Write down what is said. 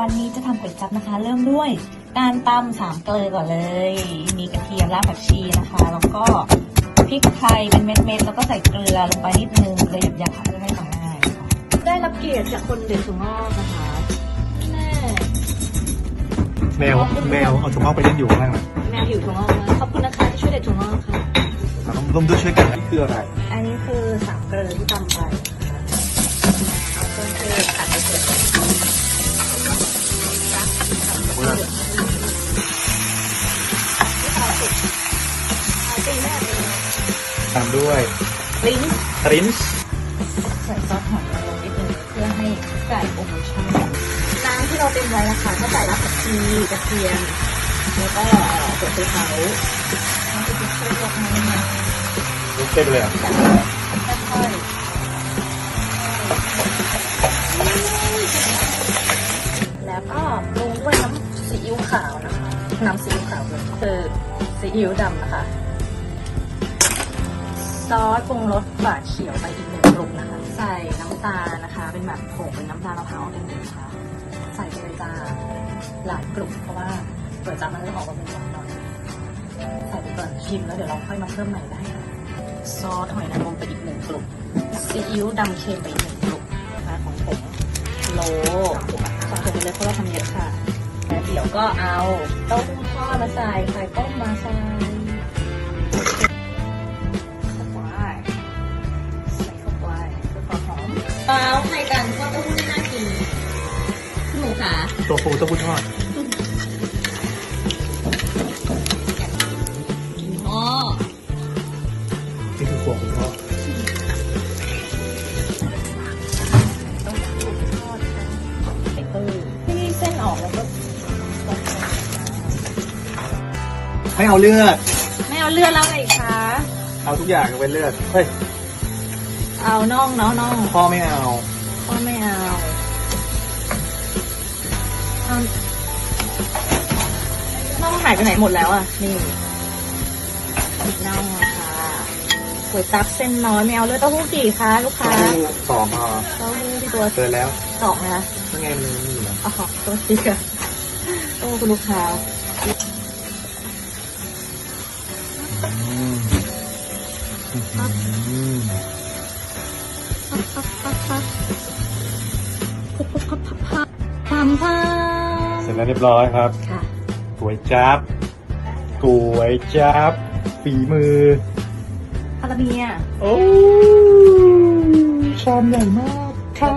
วันนี้จะทำก๋วยจั๊บนะคะ เริ่มด้วยการตำสามเกลือก่อนเลย มีกระเทียมรากผักชีนะคะ แล้วก็พริกไทยเป็นเม็ดๆแล้วก็ใส่เกลือลงไปนิดนึงเกลือหยาบๆเพื่อให้ทำง่ายค่ะได้รับเกียรติจากคนเด็ดถั่วงอกนะคะแม่แมวแมวเอาถุงงอกไปเล่นอยู่ข้างล่างนะแมวหิวถั่วงอกมากขอบคุณนะคะที่ช่วยเด็ดถั่วงอกค่ะเราต้องร่วมด้วยช่วยกันนี่คืออะไร อันนี้คือสามเกลือที่ตำไปนะคะเอาเครื่องเทศตัดไปเสร็จ ตามด้วยลิ้นทรินส์ใส่ซอสหอยนางรมนิดนึงเพื่อให้ไก่อบรสชาติน้ำที่เราเตรียมไว้นะคะก็ใส่รากผักชีกระเทียมแล้วก็เอ่อตัวไชเท้าน้ำพริกเกลือให้นะลูกเต้นเลยอะค่อยๆแล้วก็ปรุงด้วยน้ำซีอิ๊วขาวนะคะน้ำซีอิ๊วขาวเลยคือซีอิ๊วดำนะคะ ซอสปรุงรสฝาเขียวไปอีกหนึ่งกลุ่มนะคะ ใส่น้ำตาลนะคะ เป็นแบบผงเป็นน้ำตาลมะพร้าวเป็นหนึ่งนะคะใส่ไปเลยจ้าหลายกลุ่มเพราะว่าเปิดจ้ามันเริ่มออกมาเป็นหวานหน่อยใส่ไปก่อนชิมแล้วเดี๋ยวเราค่อยมาเพิ่มใหม่ได้ค่ะซอสหอยนางรมไปอีกหนึ่งกลุ่มซีอิ๊วดำเค็มไปอีกหนึ่งกลุ่มนะคะของผมโลสะสไปเลยเพราะเราทำเยอะค่ะแล้วเดี๋ยวก็เอาเต้าหู้ทอดมาใส่ไข่ต้มมาใส่ เปล่าใครกันก็เต้าหู้ไม่น่ากินคุณหนูค่ะตัวฟูเต้าหู้ทอดอ๋อนี่คือขวงคุณพ่อเต้าหู้ทอดค่ะใส่ตู้ที่เส้นออกแล้วก็ให้เอาเลือด ไม่เอาเลือดแล้วเลยคะเอาทุกอย่างยกเว้นเลือด เฮ้ย เอาน่องเนาะน่อง พ่อไม่เอา ก็ไม่เอาเอาน่องหายไปไหนหมดแล้วอะ นี่อีกน่องอะค่ะก๋วยจั๊บเส้นน้อยไม่เอาเลือดเต้าหู้กี่คะลูกค้าเต้าหู้สองพอเต้าหู้ที่ตัวเกินแล้วสองนะคะนั่นไงมันมีอยู่นะอ๋อตัวเสียโอ้คุณลูกค้าอืม พัมพัมเสร็จแล้วเรียบร้อยครับค่ะก๋วยจั๊บก๋วยจั๊บฝีมือพาราเมียโอ้ชามใหญ่มากค่ะ